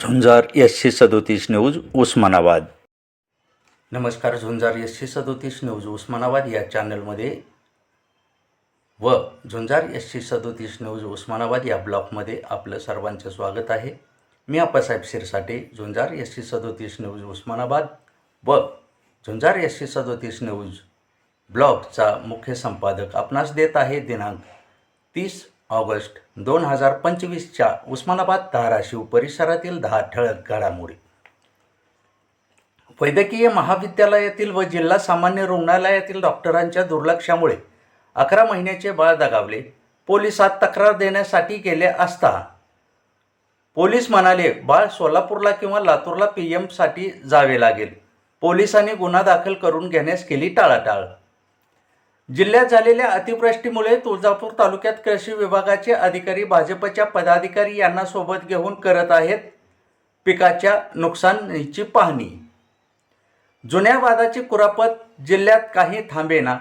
झुंजार एसशे सदोतीस न्यूज उस्मानाबाद. नमस्कार झुंजार एसशे सदोतीस न्यूज उस्मानाबाद या चॅनलमध्ये व झुंजार एसशे सदोतीस न्यूज उस्मानाबाद या ब्लॉकमध्ये आपलं सर्वांचं स्वागत आहे. मी आप्पासाहेब शिरसाटे झुंजार एसशे सदोतीस न्यूज उस्मानाबाद व झुंजार एसशे सदोतीस न्यूज ब्लॉगचा मुख्य संपादक आपणास देत आहे दिनांक तीस ऑगस्ट दोन हजार पंचवीसच्या उस्मानाबाद धाराशिव परिसरातील दहा ठळक घडामोडी. वैद्यकीय महाविद्यालयातील व जिल्हा सामान्य रुग्णालयातील डॉक्टरांच्या दुर्लक्षामुळे अकरा महिन्याचे बाळ दगावले. पोलिसात तक्रार देण्यासाठी गेले असता पोलीस म्हणाले बाळ सोलापूरला किंवा लातूरला पी एमसाठी जावे लागेल. पोलिसांनी गुन्हा दाखल करून घेण्यास केली टाळाटाळ. जिल्ह्यात झालेल्या अतिवृष्टीमुळे तुळजापूर तालुक्यात कृषी विभागाचे अधिकारी भाजपच्या पदाधिकारी यांना सोबत घेऊन करत आहेत पिकाच्या नुकसानीची पाहणी. जुन्या वादाची कुरापत जिल्ह्यात काही थांबेना.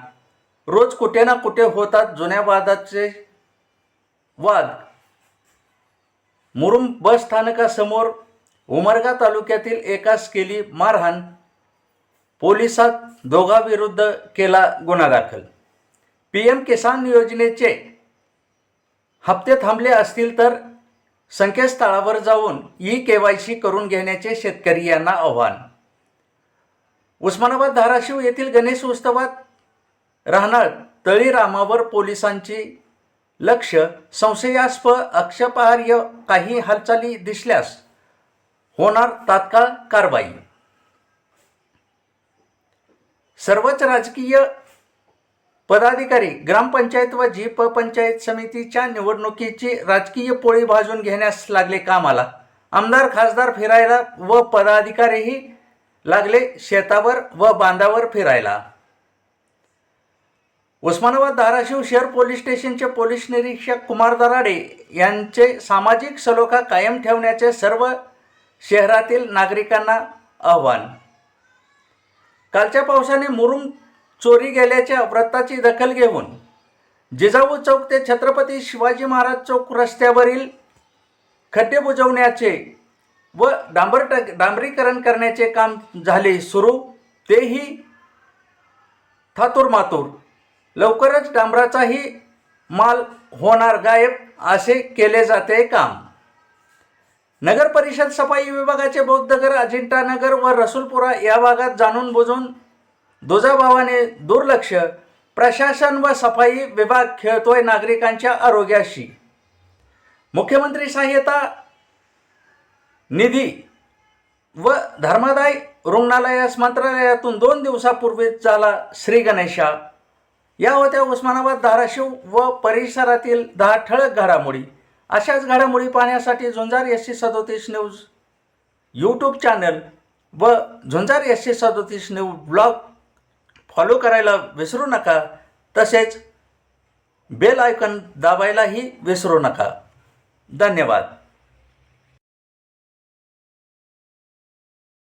रोज कुठे ना कुठे होतात जुन्या वादाचे वाद. मुरुम बस स्थानकासमोर उमरगा तालुक्यातील एकास केली मारहाण पोलिसात दोघांविरुद्ध केला गुन्हा दाखल पी एम किसान योजनेचे हप्ते थांबले असतील तर संकेतस्थळावर जाऊन ई के वाय सी करून घेण्याचे शेतकरी यांना आव्हान. उस्मानाबाद धाराशिव येथील गणेश उत्सवात राहणार तळीरामावर पोलिसांची लक्ष संशयास्पद आक्षेपार्ह काही हालचाली दिसल्यास होणार तात्काळ कारवाई. सर्वच राजकीय पदाधिकारी ग्रामपंचायत व जी पंचायत समितीच्या निवडणुकीची राजकीय पोळी भाजून घेण्यास लागले कामाला. आमदार खासदार फिरायला व पदाधिकारीही लागले शेतावर व बांधावर फिरायला. उस्मानाबाद धाराशिव शहर पोलीस स्टेशनचे पोलीस निरीक्षक कुमार दराडे यांचे सामाजिक सलोखा कायम ठेवण्याचे सर्व शहरातील नागरिकांना आव्हान. कालच्या पावसाने मुरुम चोरी गेल्याच्या व्रताची दखल घेऊन जिजाऊ चौक ते छत्रपती शिवाजी महाराज चौक रस्त्यावरील खड्डे बुजवण्याचे व डांबर डांबरीकरण करण्याचे काम झाले सुरू तेही थातूर मातूर लवकरच डांबराचाही माल होणार गायब असे केले जाते काम. नगर परिषद सफाई विभागाचे बौद्धनगर अजिंठानगर व रसूलपुरा या भागात जाणून बुजून दुजाभावाने दुर्लक्ष प्रशासन व सफाई विभाग खेळतोय नागरिकांच्या आरोग्याशी. मुख्यमंत्री सहाय्यता निधी व धर्मादाय रुग्णालयास मंत्रालयातून दोन दिवसापूर्वी झाला श्री गणेशा. या होत्या उस्मानाबाद धाराशिव व परिसरातील दहा ठळक घडामोडी. अशाच घडामोडी पाहण्यासाठी झुंजार एस सी सदोतीस न्यूज यूट्यूब चॅनल व झुंजार एस सी सदोतीस न्यूज ब्लॉग फॉलो करायला विसरू नका. तसेच बेल आयकन दाबायलाही विसरू नका. धन्यवाद.